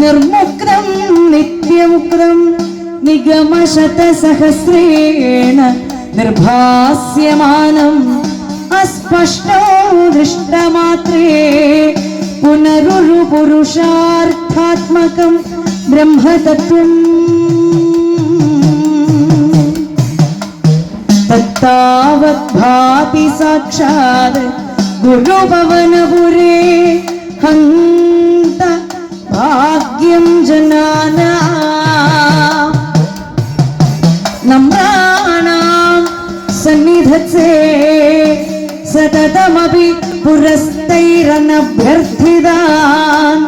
നിർമുക്തം നിത്യമുക്തം നിഗമശതസഹസ്രേണ നിർഭാസ്യമാനം അസ്പഷ്ടോ ദൃഷ്ടമാത്രേ പുനരുരു പുരുഷാർത്ഥാത്മകം ബ്രഹ്മതത്വം. തത്താവത് ഭാതി സാക്ഷാത് ഗുരുഭവനപുരേ ഹന്ത ഭാഗ്യം ജനാന. നമ്രാണാം സന്നിധത്തെ സതതമപി പുരസ്തൈരനഭ്യർത്ഥിതാൻ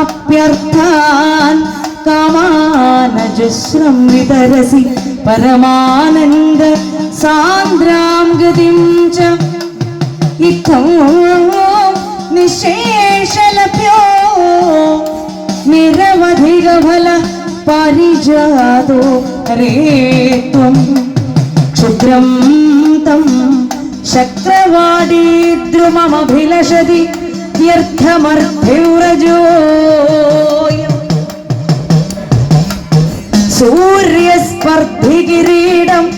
അഭ്യർത്ഥാൻ കാമാനജസ്രം വിതരസി പരമാനന്ദ സാന്ദ്രാം ഗതിം ച. ഇത്തം പാരിജാതോ ഹരേ ത്വം ക്ഷുദ്രം തം ശക്രവാടീദ്രുമമഭിലഷതി വ്യർത്ഥമർദ്ധിവ്രജോയം സൂര്യസ്പർദ്ധികിരീടം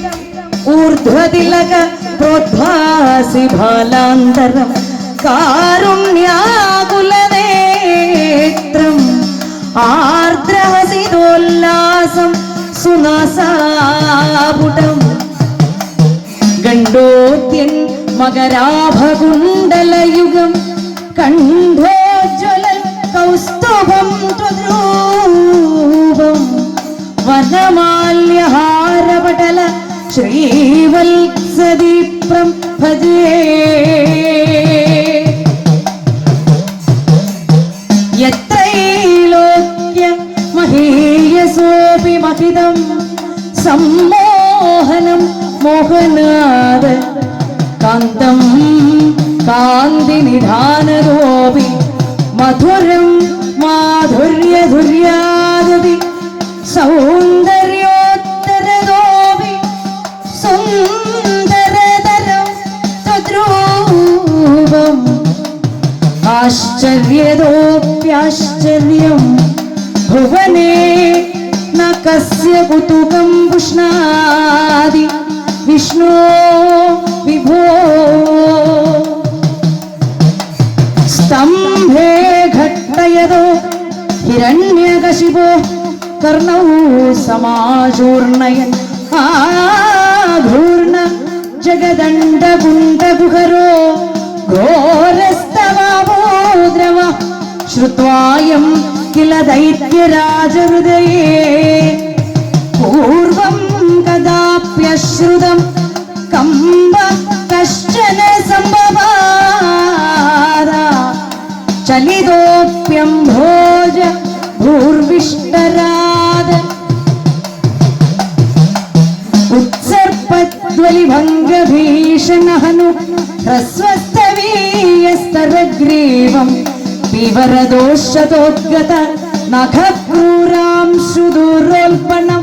ഊർധ്വതിലക പ്രോദ്ഭാസി ബാലാന്തരം കാരുണ്യാകുലനേത്രം ആർദ്രഹസിതോല്ലാസം സുനാസാപുടം. ഗണ്ഡോദ്യൻ മകരാഭകുണ്ടലയുഗം കണ്ഠോജ്വല കൗസ്തുഭം ത്വരൂപം. വനമാല്യഹാരപടല ശ്രീവത്സദീപ്രം ഭജേ മാധുര്യധുര്യാദപി സൗന്ദര്യോത്തരതോപി സുന്ദരതരം തദ്രൂപം ആശ്ചര്യതോപ്യാശ്ചര്യം ഭുവനേ ന കസ്യ കുതുകം പുഷ്ണാതി വിഷ്ണോ വിഭോ. സ്തംഭേ ഘട്ടയതോ ഹിരണ്യകശിപോ കർണൗ സമാചൂർണയൻ. ആഘൂർണ ജഗദണ്ഡകുണ്ടകുഹരോ ഘോരസ്തവാമോദ്രവ ശ്രുത്വായം കില ദൈത്യരാജഹൃദയേ. പൂർവം കദാപ്യശ്രുതം കമ്പ കശ്ചന സംഭവാദ. ചലിതോപ്യം ഭോജ ഭൂർവിഷ്ടരാദ ഉത്സർപ്പദ്വലിഭംഗഭീഷണഹനു ഹ്രസ്വസ്ഥവീയസ്തരഗ്രീവം വിവരദോഷതോദ്ഗത നഖക്രൂരാം സുദൂരോൽപ്പണം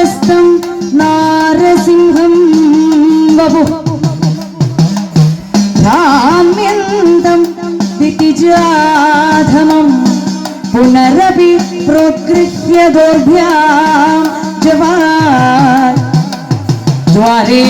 ప్రశస్తం నారసింహం వభు రామ్యంతం దితిజాధమం పునరపి ప్రోకృత్య దోర్భ్యాం జవార్. ద్వారే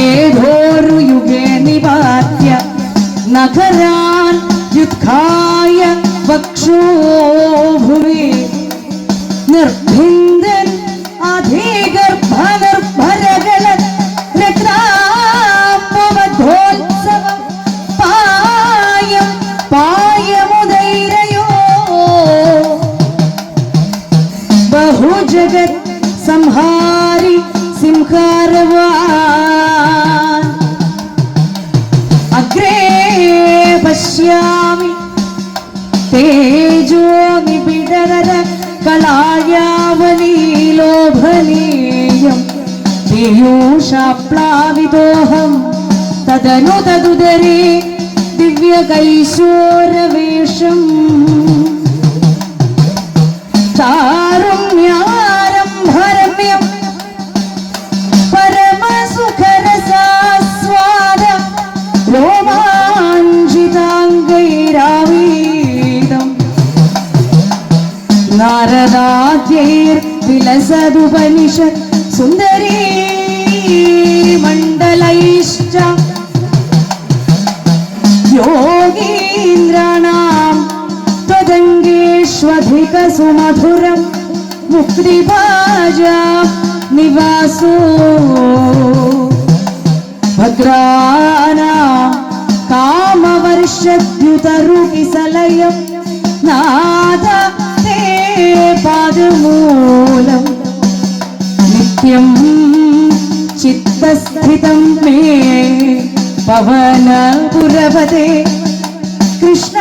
പശ്യാമി തേജോ നിബിഡര കളായാവലീലോഭനീയം പീയൂഷാപ്ലാവിദോഹം തദനു തതുദരേ ദിവ്യകൈശോരവേഷം. താരുണ്യാരംഭരമ്യം नारराज्यैर् विलसदुपनिषत् सुन्दरी मण्डलैश्च योगीन्द्राणां त्वदङ्गेष्वधिकसुमधुरं मुक्तिभाजा निवासो भद्राना कामवर्षद्युतरुकिसलयं नाथ മൂലം നിത്യം ചിത്തസ്ഥിതം മേ പവന പുരവതേ കൃഷ്ണ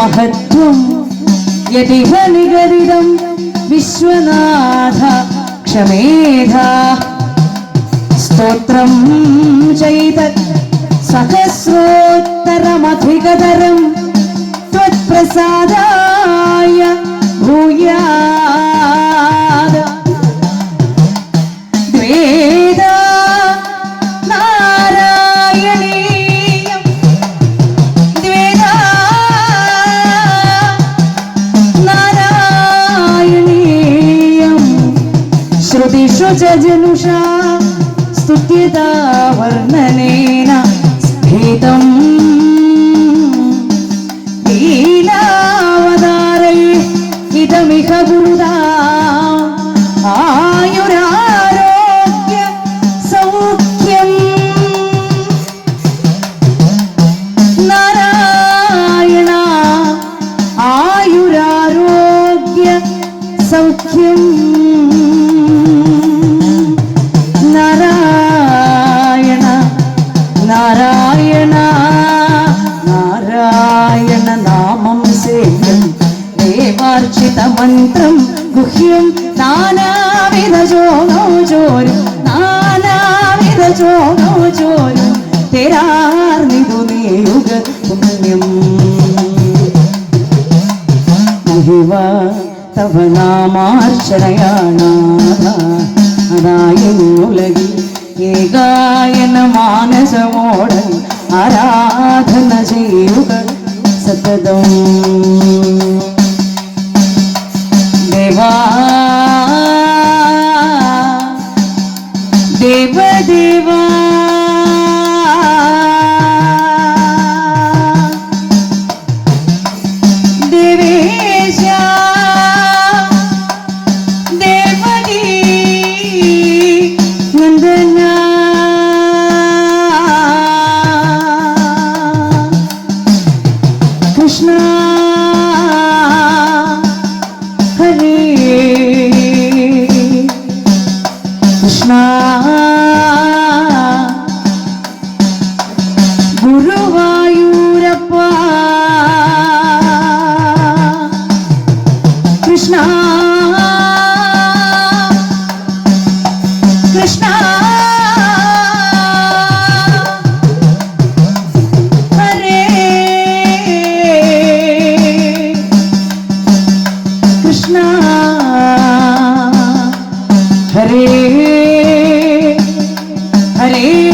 മഹത്വം. ഗതിഹനികരിതം വിശ്വനാഥ ക്ഷമേധ. സ്തോത്രം ചെയ്ത സഹസ്രോത്തരമധികതരം ത്വത്പ്രസാദായ ഭൂയാ ಜ್ಯೋತಿಷು ಜನುಷಾ ಸ್ತುತ್ಯತಾ ವರ್ಣನೇನ ಸ್ಫೀತಂ ಲೀಲಾವತಾರೈ ಇದಮಿಹ ಗುರುದಾ നാരായണ നാമം സേവ്യം. ദേവാർച്ചിത മന്ത്രം ഗുഹ്യം. നാനാവിധ ജോനോ ചോരും നാനാവിധ ജോനോ ചോരും തെരാർന്നിതു നേരുക പുണ്യം. മഹിവ തവ നാമാർച്ചനയാണ് അതായുലകിൽ ഏകായന മാനസമോടൻ ആരാധന ചെയ്യുക. देवा देवदेवा। ഹരേ ഹരേ.